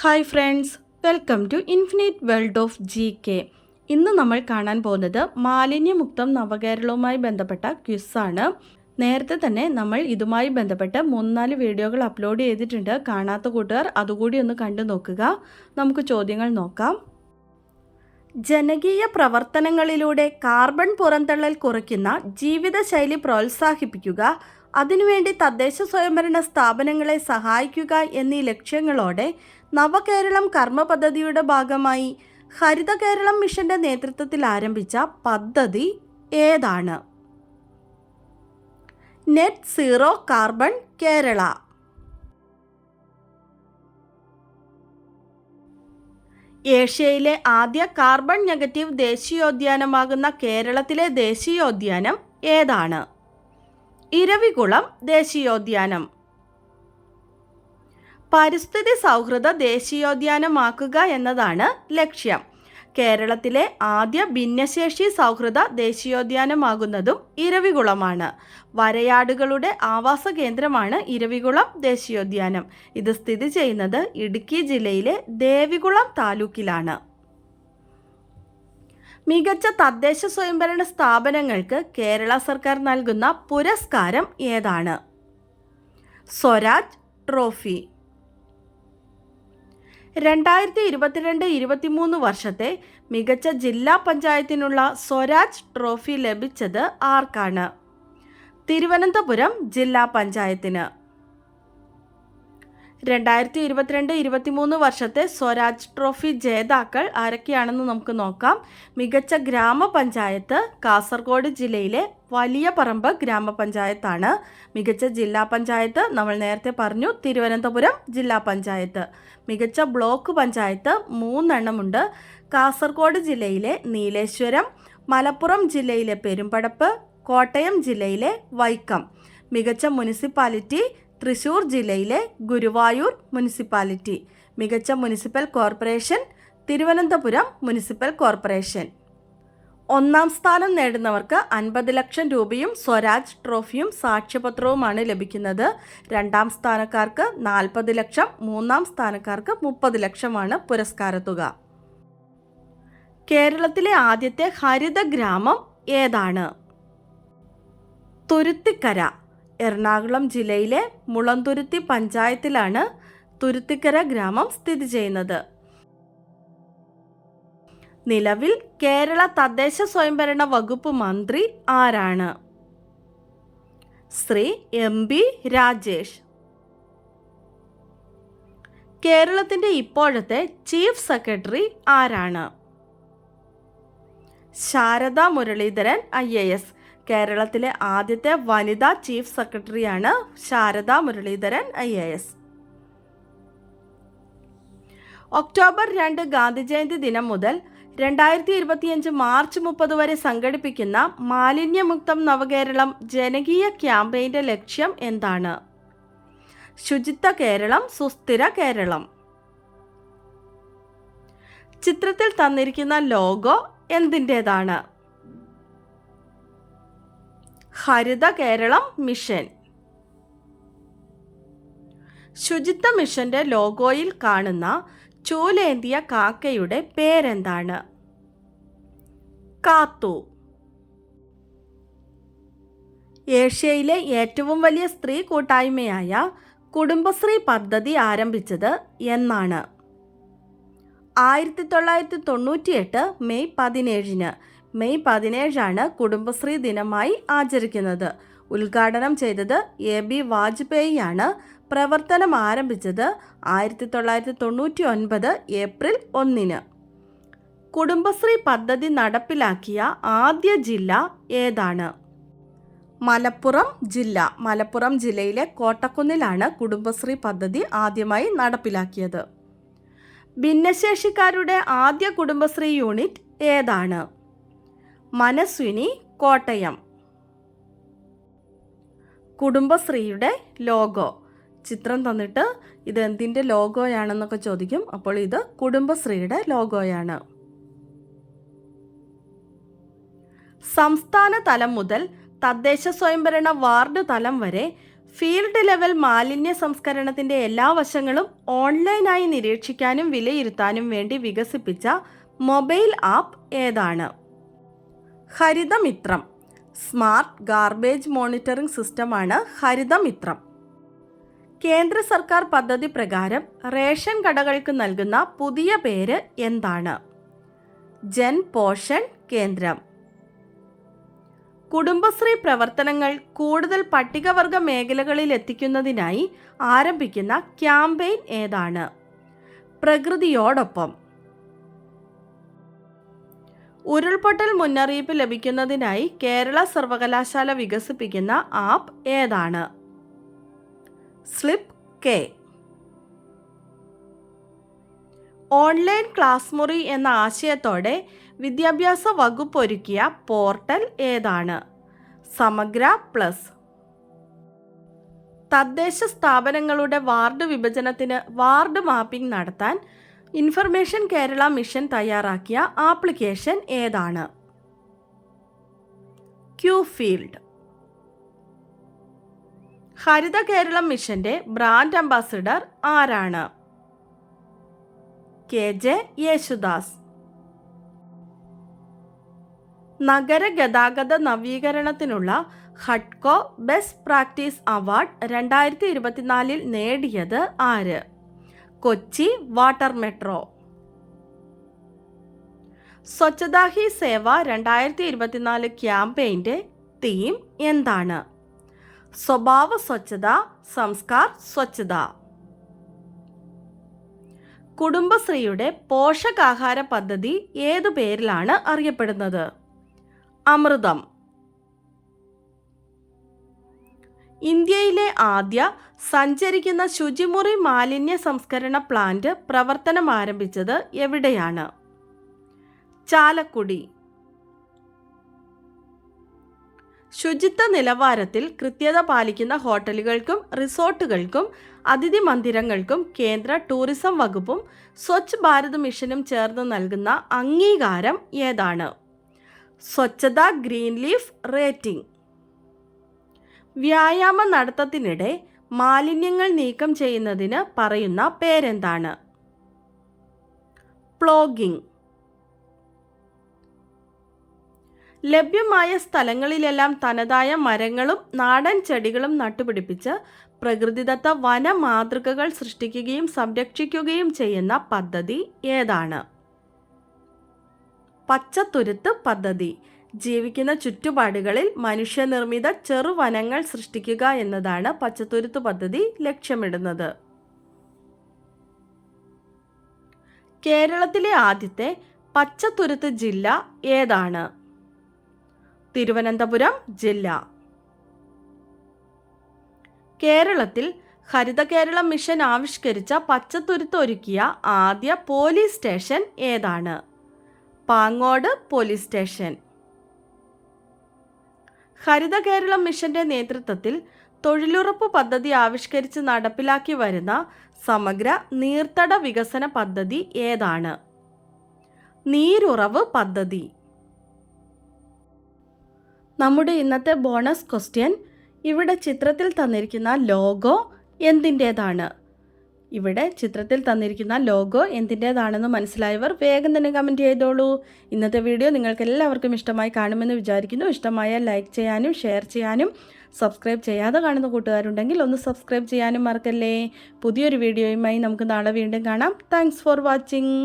Hi friends welcome to infinite world of G K. ഇന്ന് നമ്മൾ കാണാൻ പോകുന്നത് മാലിന്യമുക്തം നവകേരളവുമായി ബന്ധപ്പെട്ട ക്വിസാണ്. നേരത്തെ തന്നെ നമ്മൾ ഇതുമായി ബന്ധപ്പെട്ട് മൂന്നാൽ വീഡിയോകൾ അപ്ലോഡ് ചെയ്തിട്ടുണ്ട്. കാണാത്ത കൂട്ടുകാർ അതുകൂടി ഒന്ന് കണ്ടു നോക്കുക. നമുക്ക് ചോദ്യങ്ങൾ നോക്കാം. ജനകീയ പ്രവർത്തനങ്ങളിലൂടെ കാർബൺ പുറന്തള്ളൽ കുറയ്ക്കുന്ന ജീവിതശൈലി പ്രോത്സാഹിപ്പിക്കുക അതിനുവേണ്ടി തദ്ദേശ സ്വയംഭരണ സ്ഥാപനങ്ങളെ സഹായിക്കുക എന്നീ ലക്ഷ്യങ്ങളോടെ നവകേരളം കർമ്മ പദ്ധതിയുടെ ഭാഗമായി ഹരിത കേരളം മിഷന്റെ നേതൃത്വത്തിൽ ആരംഭിച്ച പദ്ധതി ഏതാണ്? Net zero carbon Kerala. ഏഷ്യയിലെ ആദ്യ കാർബൺ നെഗറ്റീവ് ദേശീയോദ്യാനമാകുന്ന കേരളത്തിലെ ദേശീയോദ്യാനം ഏതാണ്? ഇരവികുളം ദേശീയോദ്യാനം. പരിസ്ഥിതി സൗഹൃദ ദേശീയോദ്യാനമാക്കുക എന്നതാണ് ലക്ഷ്യം. കേരളത്തിലെ ആദ്യ ഭിന്നശേഷി സൗഹൃദ ദേശീയോദ്യാനമാകുന്നതും ഇരവികുളമാണ്. വരയാടുകളുടെ ആവാസ കേന്ദ്രമാണ് ഇരവികുളം ദേശീയോദ്യാനം. ഇത് സ്ഥിതി ചെയ്യുന്നത് ഇടുക്കി ജില്ലയിലെ ദേവികുളം താലൂക്കിലാണ്. മികച്ച തദ്ദേശ സ്വയംഭരണ സ്ഥാപനങ്ങൾക്ക് കേരള സർക്കാർ നൽകുന്ന പുരസ്കാരം ഏതാണ്? സ്വരാജ് ട്രോഫി. രണ്ടായിരത്തി ഇരുപത്തിരണ്ട് ഇരുപത്തിമൂന്ന് വർഷത്തെ മികച്ച ജില്ലാ പഞ്ചായത്തിനുള്ള സ്വരാജ് ട്രോഫി ലഭിച്ചത് ആർക്കാണ്? തിരുവനന്തപുരം ജില്ലാ പഞ്ചായത്തിന്. രണ്ടായിരത്തി ഇരുപത്തിരണ്ട് ഇരുപത്തിമൂന്ന് വർഷത്തെ സ്വരാജ് ട്രോഫി ജേതാക്കൾ ആരൊക്കെയാണെന്ന് നമുക്ക് നോക്കാം. മികച്ച ഗ്രാമപഞ്ചായത്ത് കാസർഗോഡ് ജില്ലയിലെ വലിയ പറമ്പ് ഗ്രാമപഞ്ചായത്താണ്. മികച്ച ജില്ലാ പഞ്ചായത്ത് നമ്മൾ നേരത്തെ പറഞ്ഞു തിരുവനന്തപുരം ജില്ലാ പഞ്ചായത്ത്. മികച്ച ബ്ലോക്ക് പഞ്ചായത്ത് മൂന്നെണ്ണമുണ്ട്. കാസർഗോഡ് ജില്ലയിലെ നീലേശ്വരം മലപ്പുറം ജില്ലയിലെ പെരുമ്പടപ്പ് കോട്ടയം ജില്ലയിലെ വൈക്കം. മികച്ച മുനിസിപ്പാലിറ്റി തൃശൂർ ജില്ലയിലെ ഗുരുവായൂർ മുനിസിപ്പാലിറ്റി. മികച്ച municipal corporation Thiruvananthapuram municipal corporation. ഒന്നാം സ്ഥാനം നേടുന്നവർക്ക് അൻപത് ലക്ഷം രൂപയും സ്വരാജ് ട്രോഫിയും സാക്ഷ്യപത്രവുമാണ് ലഭിക്കുന്നത്. രണ്ടാം സ്ഥാനക്കാർക്ക് നാൽപ്പത് ലക്ഷം മൂന്നാം സ്ഥാനക്കാർക്ക് മുപ്പത് ലക്ഷമാണ് പുരസ്കാരത്തുക കേരളത്തിലെ ആദ്യത്തെ ഹരിത ഗ്രാമം ഏതാണ്? തുരുത്തിക്കര എറണാകുളം ജില്ലയിലെ മുളന്തുരുത്തി പഞ്ചായത്തിലാണ് തുരുത്തിക്കര ഗ്രാമം സ്ഥിതി ചെയ്യുന്നത്. നിലവിൽ കേരള തദ്ദേശ സ്വയംഭരണ വകുപ്പ് മന്ത്രി ആരാണ്? Shri M B Rajesh. കേരളത്തിന്റെ ഇപ്പോഴത്തെ ചീഫ് സെക്രട്ടറി ആരാണ്? Sarada Muraleedharan I A S. കേരളത്തിലെ ആദ്യത്തെ വനിതാ ചീഫ് സെക്രട്ടറിയാണ് Sarada Muraleedharan I A S. October രണ്ട് ഗാന്ധി ജയന്തി ദിനം മുതൽ രണ്ടായിരത്തി ഇരുപത്തിയഞ്ച് മാർച്ച് മുപ്പത് വരെ സംഘടിപ്പിക്കുന്ന മാലിന്യമുക്തം നവകേരളം ജനകീയ ക്യാമ്പയിന്റെ ലക്ഷ്യം എന്താണ്? ശുചിത്വ കേരളം സുസ്ഥിര കേരളം. ചിത്രത്തിൽ തന്നിരിക്കുന്ന ലോഗോ എന്തിന്റേതാണ്? ഹരിത കേരളം മിഷൻ. ശുചിത്വ മിഷന്റെ ലോഗോയിൽ കാണുന്ന ചൂലേന്തിയ കാക്കയുടെ പേരെന്താണ്? കാത്തു. ഏഷ്യയിലെ ഏറ്റവും വലിയ സ്ത്രീ കൂട്ടായ്മയായ കുടുംബശ്രീ പദ്ധതി ആരംഭിച്ചത് എന്നാണ്. ആയിരത്തി തൊള്ളായിരത്തി തൊണ്ണൂറ്റിയെട്ട് മെയ് പതിനേഴിന് മെയ് പതിനേഴാണ് കുടുംബശ്രീ ദിനമായി ആചരിക്കുന്നത്. ഉദ്ഘാടനം ചെയ്തത് എ ബി വാജ്പേയിയാണ്. പ്രവർത്തനം ആരംഭിച്ചത് ആയിരത്തി തൊള്ളായിരത്തി തൊണ്ണൂറ്റി ഒൻപത് ഏപ്രിൽ ഒന്നിന്. കുടുംബശ്രീ പദ്ധതി നടപ്പിലാക്കിയ ആദ്യ ജില്ല ഏതാണ്? മലപ്പുറം ജില്ല. മലപ്പുറം ജില്ലയിലെ കോട്ടക്കുന്നിലാണ് കുടുംബശ്രീ പദ്ധതി ആദ്യമായി നടപ്പിലാക്കിയത്. ഭിന്നശേഷിക്കാരുടെ ആദ്യ കുടുംബശ്രീ യൂണിറ്റ് ഏതാണ്? മനസ്വിനി കോട്ടയം. കുടുംബശ്രീയുടെ ലോഗോ. ചിത്രം തന്നിട്ട് ഇത് എന്തിന്റെ ലോഗോയാണെന്നൊക്കെ ചോദിക്കും. അപ്പോൾ ഇത് കുടുംബശ്രീയുടെ ലോഗോയാണ്. സംസ്ഥാന തലം മുതൽ തദ്ദേശ സ്വയംഭരണ വാർഡ് തലം വരെ ഫീൽഡ് ലെവൽ മാലിന്യ സംസ്കരണത്തിന്റെ എല്ലാ വശങ്ങളും ഓൺലൈനായി നിരീക്ഷിക്കാനും വിലയിരുത്താനും വേണ്ടി വികസിപ്പിച്ച മൊബൈൽ ആപ്പ് ഏതാണ്? ഹരിതമിത്രം. സ്മാർട്ട് ഗാർബേജ് മോണിറ്ററിംഗ് സിസ്റ്റമാണ് ഹരിതമിത്രം. കേന്ദ്ര സർക്കാർ പദ്ധതി പ്രകാരം റേഷൻ കടകൾക്ക് നൽകുന്ന പുതിയ പേര് എന്താണ്? ജൻ പോഷൻ കേന്ദ്രം. കുടുംബശ്രീ പ്രവർത്തനങ്ങൾ കൂടുതൽ പട്ടികവർഗ മേഖലകളിൽ എത്തിക്കുന്നതിനായി ആരംഭിക്കുന്ന ക്യാമ്പയിൻ ഏതാണ്? പ്രകൃതിയോടൊപ്പം. ഉരുൾപൊട്ടൽ മുന്നറിയിപ്പ് ലഭിക്കുന്നതിനായി കേരള സർവകലാശാല വികസിപ്പിക്കുന്ന ആപ്പ് ഏതാണ്? Slip K. ഓൺലൈൻ ക്ലാസ് മുറി എന്ന ആശയത്തോടെ വിദ്യാഭ്യാസ വകുപ്പ് ഒരുക്കിയ പോർട്ടൽ ഏതാണ്? സമഗ്ര പ്ലസ്. തദ്ദേശ സ്ഥാപനങ്ങളുടെ വാർഡ് വിഭജനത്തിന് വാർഡ് മാപ്പിംഗ് നടത്താൻ ഇൻഫർമേഷൻ കേരള മിഷൻ തയ്യാറാക്കിയ ആപ്ലിക്കേഷൻ ഏതാണ്? Q field. ഹരിത കേരളം മിഷന്റെ ബ്രാൻഡ് അംബാസിഡർ ആരാണ്? K J Yesudas. നഗര ഗതാഗത നവീകരണത്തിനുള്ള ഹഡ്കോ ബെസ്റ്റ് പ്രാക്ടീസ് അവാർഡ് രണ്ടായിരത്തി ഇരുപത്തിനാലിൽ നേടിയത് ആര്? Kochi water metro. സ്വച്ഛതാ ഹി സേവ രണ്ടായിരത്തി ഇരുപത്തിനാല് ക്യാമ്പയിന്റെ തീം എന്താണ്? സ്വഭാവ സ്വച്ഛത സംസ്കാർ സ്വച്ഛത. കുടുംബശ്രീയുടെ പോഷകാഹാര പദ്ധതി ഏതു പേരിലാണ് അറിയപ്പെടുന്നത്? അമൃതം. ഇന്ത്യയിലെ ആദ്യ സഞ്ചരിക്കുന്ന ശുചിമുറി മാലിന്യ സംസ്കരണ പ്ലാന്റ് പ്രവർത്തനം ആരംഭിച്ചത് എവിടെയാണ്? ചാലക്കുടി. ശുചിത്വ നിലവാരത്തിൽ കൃത്യത പാലിക്കുന്ന ഹോട്ടലുകൾക്കും റിസോർട്ടുകൾക്കും അതിഥി മന്ദിരങ്ങൾക്കും കേന്ദ്ര ടൂറിസം വകുപ്പും സ്വച്ഛ് ഭാരത് മിഷനും ചേർന്ന് നൽകുന്ന അംഗീകാരം ഏതാണ്? Swachhata green leaf rating. വ്യായാമ നടത്തത്തിനിടെ മാലിന്യങ്ങൾ നീക്കം ചെയ്യുന്നതിന് പറയുന്ന പേരെന്താണ്? പ്ലോഗിംഗ്. ലഭ്യമായ സ്ഥലങ്ങളിലെല്ലാം തനതായ മരങ്ങളും നാടൻ ചെടികളും നട്ടുപിടിപ്പിച്ച് പ്രകൃതിദത്ത വന മാതൃകകൾ സൃഷ്ടിക്കുകയും സംരക്ഷിക്കുകയും ചെയ്യുന്ന പദ്ധതി ഏതാണ്? പച്ചത്തുരുത്ത് പദ്ധതി. ജീവിക്കുന്ന ചുറ്റുപാടുകളിൽ മനുഷ്യനിർമ്മിത ചെറുവനങ്ങൾ സൃഷ്ടിക്കുക എന്നതാണ് പച്ചത്തുരുത്ത് പദ്ധതി ലക്ഷ്യമിടുന്നത്. കേരളത്തിലെ ആദ്യത്തെ പച്ചത്തുരുത്ത് ജില്ല ഏതാണ്? തിരുവനന്തപുരം ജില്ല. കേരളത്തിൽ ഹരിത കേരളം മിഷൻ ആവിഷ്കരിച്ച പച്ചത്തുരുത്ത് ഒരുക്കിയ ആദ്യ പോലീസ് സ്റ്റേഷൻ ഏതാണ്? Pangode police station. ഹരിത കേരളം മിഷന്റെ നേതൃത്വത്തിൽ തൊഴിലുറപ്പ് പദ്ധതി ആവിഷ്കരിച്ച് നടപ്പിലാക്കി വരുന്ന സമഗ്ര നീർത്തട വികസന പദ്ധതി ഏതാണ്? നീരുറവ് പദ്ധതി. നമ്മുടെ ഇന്നത്തെ ബോണസ് ക്വസ്റ്റ്യൻ ഇവിടെ ചിത്രത്തിൽ തന്നിരിക്കുന്ന ലോഗോ എന്തിന്റേതാണ്? ഇവിടെ ചിത്രത്തിൽ തന്നിരിക്കുന്ന ലോഗോ എന്തിന്റേതാണെന്ന് മനസ്സിലായവർ വേഗം തന്നെ കമന്റ് ചെയ്തോളൂ. ഇന്നത്തെ വീഡിയോ നിങ്ങൾക്ക് എല്ലാവർക്കും ഇഷ്ടമായി കാണുമെന്ന് വിചാരിക്കുന്നു. ഇഷ്ടമായ ലൈക്ക് ചെയ്യാനും ഷെയർ ചെയ്യാനും സബ്സ്ക്രൈബ് ചെയ്യാതെ കാണുന്ന കൂട്ടുകാരുണ്ടെങ്കിൽ ഒന്ന് സബ്സ്ക്രൈബ് ചെയ്യാനും മറക്കല്ലേ. പുതിയൊരു വീഡിയോയുമായി നമുക്ക് നാളെ വീണ്ടും കാണാം. Thanks for watching